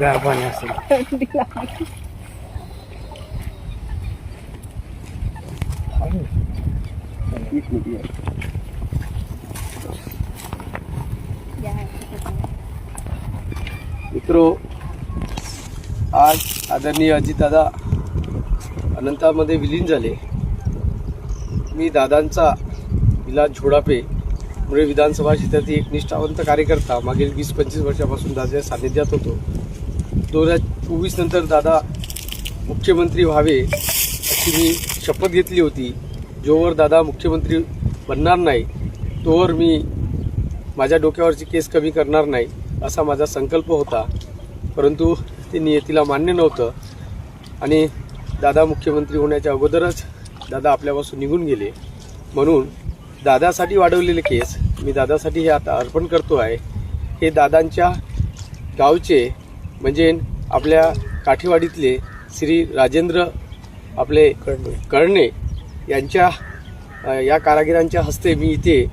गार पाणी असेल मित्रो आज आदरणीय अजितदादा अनंतामध्ये विलीन झाले. मी दादांचा विलास झोडापे मुळे विधानसभा क्षेत्रातील एक निष्ठावंत कार्यकर्ता मागील वीस पंचवीस वर्षापासून दादाच्या सानिध्यात होतो. दोन हजार चोवीस नंतर दादा मुख्यमंत्री व्हावे अशी मी शपथ घेतली होती. जोवर दादा मुख्यमंत्री बनणार नाही तोवर मी माझ्या डोक्यावरची केस कमी करणार नाही असा माझा संकल्प होता. परंतु ते नियतीला मान्य नव्हतं आणि दादा मुख्यमंत्री होण्याच्या अगोदरच दादा आपल्यापासून निघून गेले. म्हणून दादासाठी वाढवलेले केस मी दादासाठी हे आता अर्पण करतो आहे. हे दादांच्या गावचे म्हणजे आपल्या काठीवाडीतले श्री राजेंद्र आपले कळणे यांच्या या कारागिरांच्या हस्ते मी इथे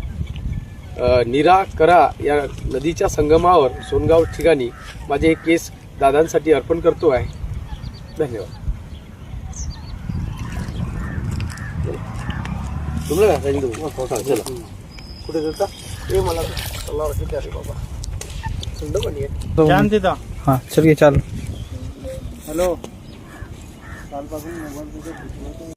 नीरा करा या नदीच्या संगमावर सोनगाव ठिकाणी माझे हे केस दादांसाठी अर्पण करतो आहे. धन्यवाद. का सांगितलं? हा, चला. कुठे जाता ते मला बाबा. थंड पाणी हां चल दा हाँ हॅलो. कालपासून मोबाईल